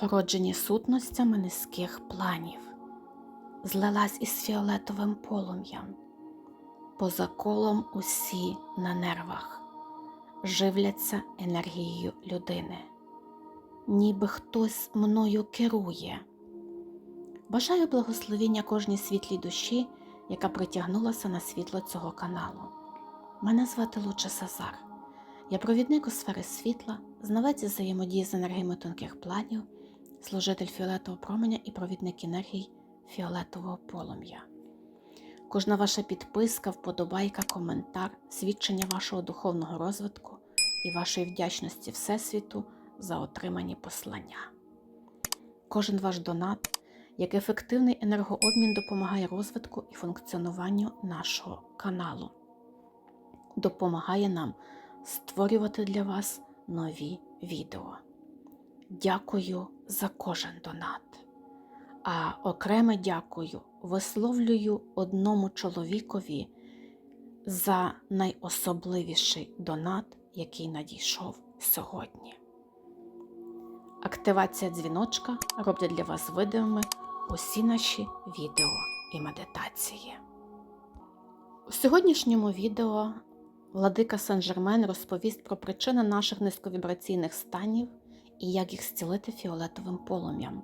породжені сутностями низьких планів, злилась із фіолетовим полум'ям, поза колом усі на нервах, живляться енергією людини, ніби хтось мною керує. Бажаю благословіння кожній світлій душі, яка притягнулася на світло цього каналу. Мене звати Луча Сазар. Я провідник у сфери світла, знавець взаємодії з енергіями тонких планів, служитель фіолетового променя і провідник енергій фіолетового полум'я. Кожна ваша підписка, вподобайка, коментар, свідчення вашого духовного розвитку і вашої вдячності Всесвіту за отримані послання. Кожен ваш донат як ефективний енергообмін допомагає розвитку і функціонуванню нашого каналу, допомагає нам створювати для вас нові відео. Дякую за кожен донат. А окреме дякую висловлюю одному чоловікові за найособливіший донат, який надійшов сьогодні. Активація дзвіночка робить для вас видимими усі наші відео і медитації. У сьогоднішньому відео Владика Сен-Жермен розповість про причини наших низьковібраційних станів і як їх зцілити фіолетовим полум'ям.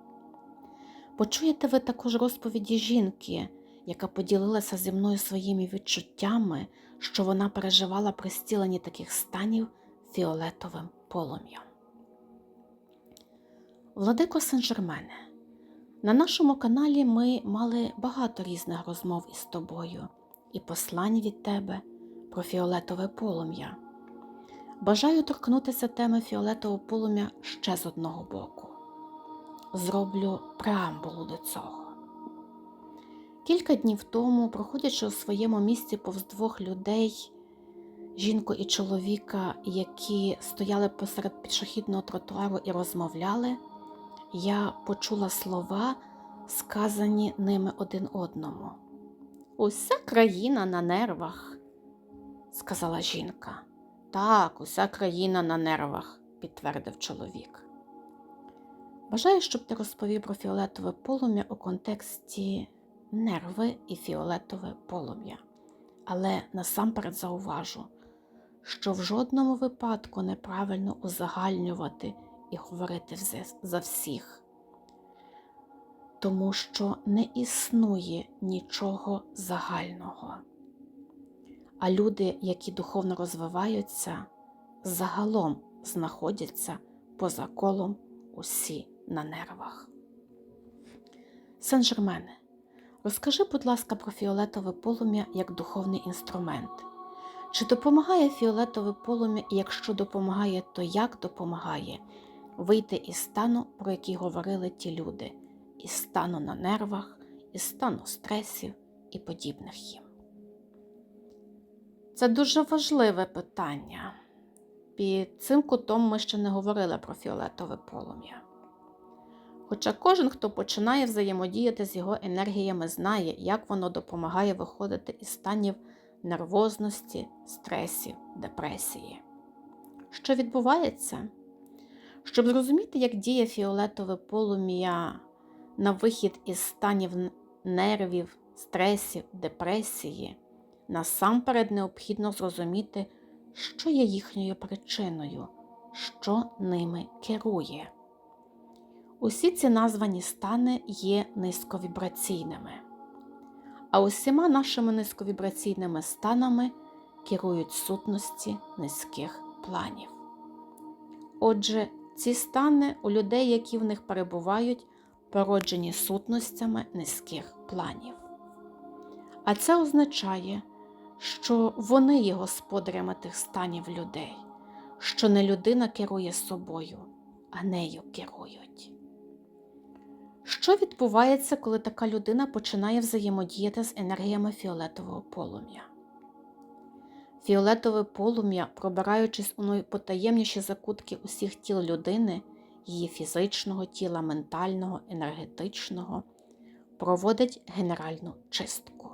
Почуєте ви також розповіді жінки, яка поділилася зі мною своїми відчуттями, що вона переживала при зціленні таких станів фіолетовим полум'ям. Владико Сен-Жермене, на нашому каналі ми мали багато різних розмов із тобою і послань від тебе про фіолетове полум'я. Бажаю торкнутися теми фіолетового полум'я ще з одного боку. Зроблю преамбулу до цього. Кілька днів тому, проходячи у своєму місці повз двох людей, жінку і чоловіка, які стояли посеред пішохідного тротуару і розмовляли, я почула слова, сказані ними один одному. Уся країна на нервах, сказала жінка. Так, уся країна на нервах, підтвердив чоловік. Бажаю, щоб ти розповів про фіолетове полум'я у контексті нерви і фіолетове полум'я. Але насамперед зауважу, що в жодному випадку неправильно узагальнювати і говорити за всіх, тому що не існує нічого загального. А люди, які духовно розвиваються, загалом знаходяться поза колом усі на нервах. Сен-Жермене, розкажи, будь ласка, про фіолетове полум'я як духовний інструмент. Чи допомагає фіолетове полум'я, і якщо допомагає, то як допомагає вийти із стану, про який говорили ті люди, із стану на нервах, із стану стресів і подібних їм? Це дуже важливе питання. Під цим кутом ми ще не говорили про фіолетове полум'я. Хоча кожен, хто починає взаємодіяти з його енергіями, знає, як воно допомагає виходити із станів нервозності, стресів, депресії. Що відбувається? Щоб зрозуміти, як діє фіолетове полум'я на вихід із станів нервів, стресів, депресії, насамперед необхідно зрозуміти, що є їхньою причиною, що ними керує. Усі ці названі стани є низьковібраційними, а усіма нашими низьковібраційними станами керують сутності низьких планів. Отже, ці стани у людей, які в них перебувають, породжені сутностями низьких планів. А це означає, що вони є господарями тих станів людей, що не людина керує собою, а нею керують. Що відбувається, коли така людина починає взаємодіяти з енергіями фіолетового полум'я? Фіолетове полум'я, пробираючись у найпотаємніші закутки усіх тіл людини, її фізичного тіла, ментального, енергетичного, проводить генеральну чистку,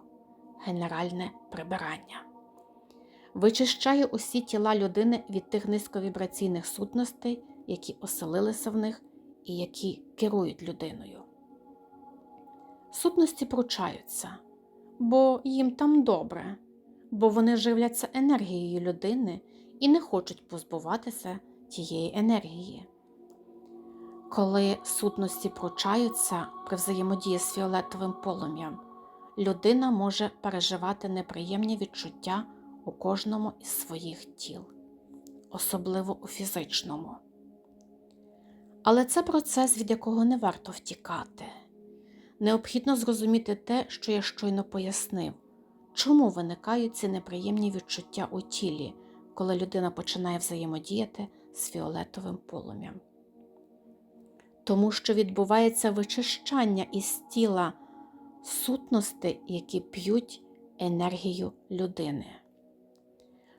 генеральне прибирання, вичищає усі тіла людини від тих низьковібраційних сутностей, які оселилися в них і які керують людиною. Сутності пручаються, бо їм там добре, бо вони живляться енергією людини і не хочуть позбуватися тієї енергії. Коли сутності пручаються при взаємодії з фіолетовим полум'ям, людина може переживати неприємні відчуття у кожному із своїх тіл, особливо у фізичному. Але це процес, від якого не варто втікати. Необхідно зрозуміти те, що я щойно пояснив, чому виникають ці неприємні відчуття у тілі, коли людина починає взаємодіяти з фіолетовим полум'ям. Тому що відбувається вичищання із тіла сутностей, які п'ють енергію людини.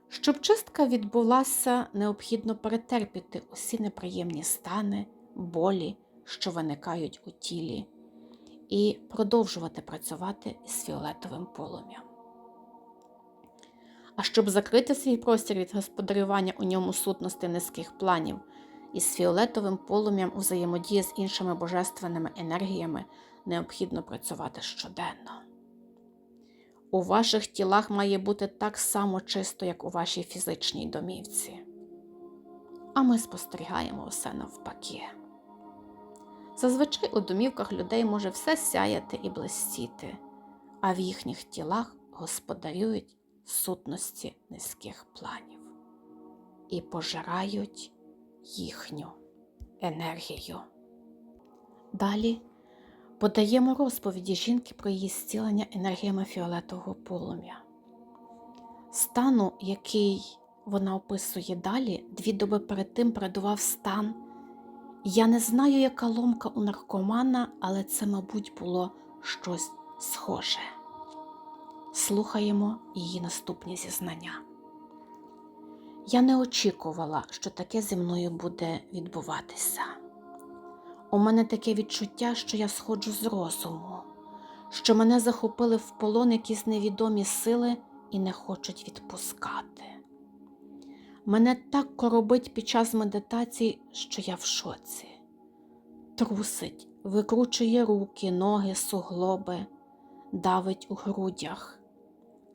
Щоб чистка відбулася, необхідно перетерпіти усі неприємні стани, болі, що виникають у тілі, і продовжувати працювати із фіолетовим полум'ям. А щоб закрити свій простір від господарювання у ньому сутності низьких планів, із фіолетовим полум'ям у взаємодії з іншими божественними енергіями необхідно працювати щоденно. У ваших тілах має бути так само чисто, як у вашій фізичній домівці. А ми спостерігаємо все навпаки. Зазвичай у домівках людей може все сяяти і блистіти, а в їхніх тілах господарюють сутності низьких планів і пожирають їхню енергію. Далі подаємо розповіді жінки про її зцілення енергіями фіолетового полум'я. Стану, який вона описує далі, дві доби перед тим передував стан. Я не знаю, яка ломка у наркомана, але це, мабуть, було щось схоже. Слухаємо її наступні зізнання. Я не очікувала, що таке зі мною буде відбуватися. У мене таке відчуття, що я сходжу з розуму, що мене захопили в полон якісь невідомі сили і не хочуть відпускати. Мене так коробить під час медитації, що я в шоці. Трусить, викручує руки, ноги, суглоби, давить у грудях,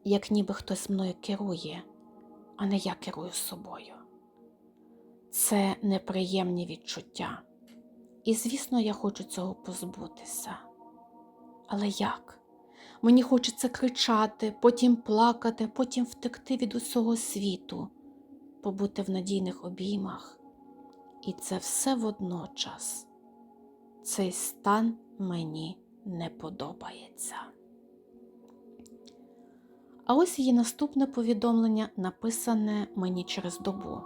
як ніби хтось мною керує, а не я керую собою. Це неприємні відчуття. І, звісно, я хочу цього позбутися. Але як? Мені хочеться кричати, потім плакати, потім втекти від усього світу, побути в надійних обіймах. І це все водночас. Цей стан мені не подобається. А ось її наступне повідомлення написане мені через добу.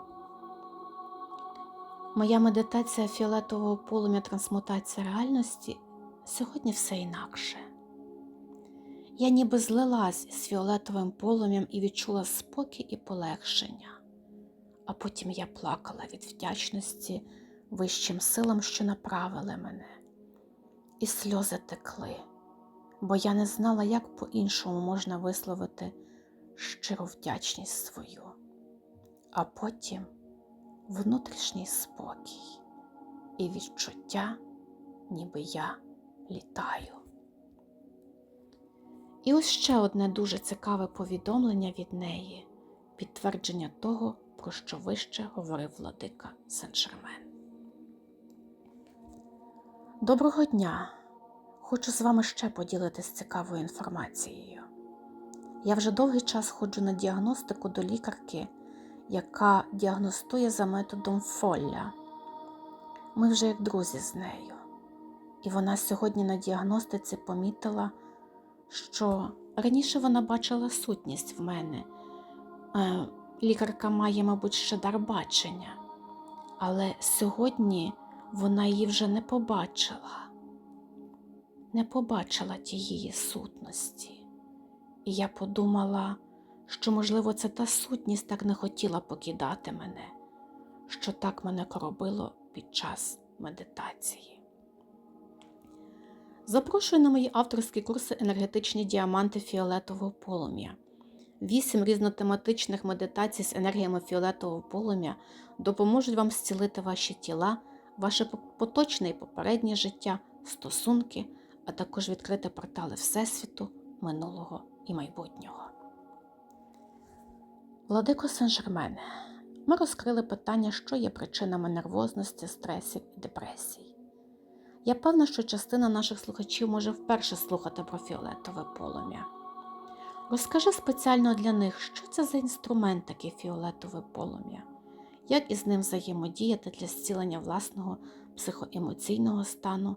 Моя медитація фіолетового полум'я трансмутація реальності сьогодні все інакше. Я ніби злилась з фіолетовим полум'ям і відчула спокій і полегшення, а потім я плакала від вдячності вищим силам, що направили мене, і сльози текли, бо я не знала, як по-іншому можна висловити щиру вдячність свою. А потім внутрішній спокій і відчуття, ніби я літаю. І ось ще одне дуже цікаве повідомлення від неї, підтвердження того, про що вище говорив владика Сен-Жермен. Доброго дня! Хочу з вами ще поділитися цікавою інформацією. Я вже довгий час ходжу на діагностику до лікарки яка діагностує за методом Фолля. Ми вже як друзі з нею. І вона сьогодні на діагностиці помітила, що раніше вона бачила сутність в мене. Е, лікарка має, мабуть, ще дар бачення, але сьогодні вона її вже не побачила, не побачила тієї сутності. І я подумала, що, можливо, це та сутність так не хотіла покидати мене, що так мене коробило під час медитації. Запрошую на мої авторські курси енергетичні діаманти фіолетового полум'я. Вісім різнотематичних медитацій з енергіями фіолетового полум'я допоможуть вам зцілити ваші тіла, ваше поточне і попереднє життя, стосунки, а також відкрити портали Всесвіту, минулого і майбутнього. Владико Сен-Жермен, ми розкрили питання, що є причинами нервозності, стресів і депресій. Я певна, що частина наших слухачів може вперше слухати про фіолетове полум'я. Розкажи спеціально для них, що це за інструмент таке фіолетове полум'я, як із ним взаємодіяти для зцілення власного психоемоційного стану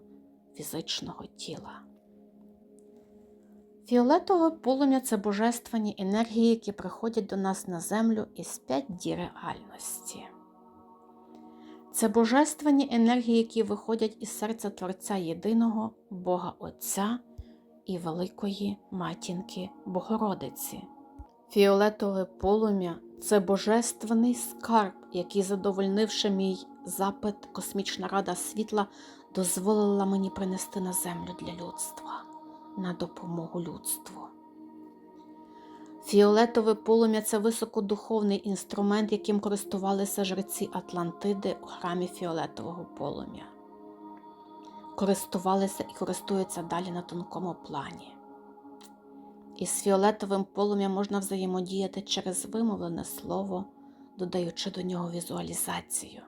фізичного тіла. Фіолетове полум'я це божественні енергії, які приходять до нас на землю із п'ять дій реальності. Це божественні енергії, які виходять із серця Творця Єдиного, Бога Отця і Великої Матінки Богородиці. Фіолетове полум'я це божественний скарб, який, задовольнивши мій запит, космічна рада світла дозволила мені принести на землю для людства, на допомогу людству. Фіолетове полум'я це високодуховний інструмент, яким користувалися жреці Атлантиди у храмі фіолетового полум'я. Користувалися і користуються далі на тонкому плані. Із фіолетовим полум'ям можна взаємодіяти через вимовлене слово, додаючи до нього візуалізацію.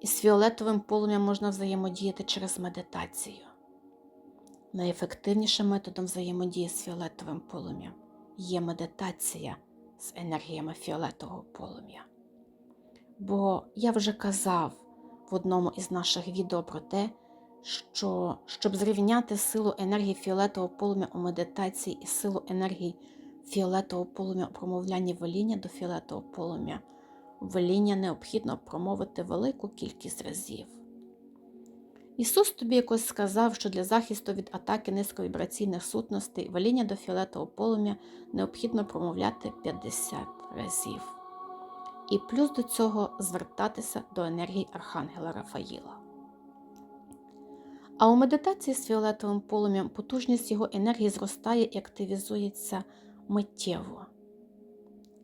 Із фіолетовим полум'ям можна взаємодіяти через медитацію. Найефективнішим методом взаємодії з фіолетовим полум'ям є медитація з енергіями фіолетового полум'я. Бо я вже казав в одному із наших відео про те, що щоб зрівняти силу енергії фіолетового полум'я у медитації і силу енергії фіолетового полум'я у промовлянні веління до фіолетового полум'я, веління необхідно промовити велику кількість разів. Ісус тобі якось сказав, що для захисту від атаки низьковібраційних сутностей веління до фіолетового полум'я необхідно промовляти 50 разів. І плюс до цього звертатися до енергії Архангела Рафаїла. А у медитації з фіолетовим полум'ям потужність його енергії зростає і активізується миттєво.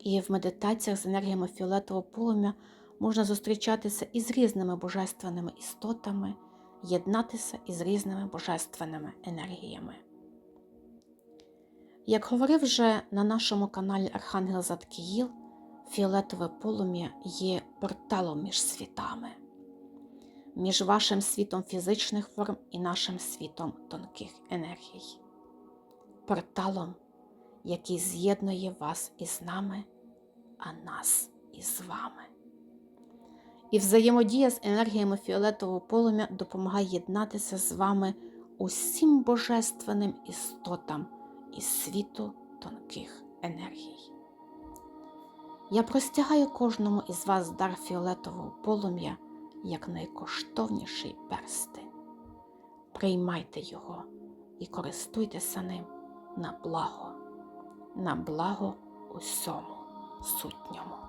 І в медитаціях з енергіями фіолетового полум'я можна зустрічатися із різними божественними істотами, єднатися із різними божественними енергіями. Як говорив вже на нашому каналі Архангел Заткіїл, фіолетове полум'я є порталом між світами, між вашим світом фізичних форм і нашим світом тонких енергій, порталом, який з'єднує вас із нами, а нас із вами. І взаємодія з енергіями фіолетового полум'я допомагає єднатися з вами усім божественним істотам із світу тонких енергій. Я простягаю кожному із вас дар фіолетового полум'я як найкоштовніший перстень. Приймайте його і користуйтеся ним на благо, на благо усьому сутньому.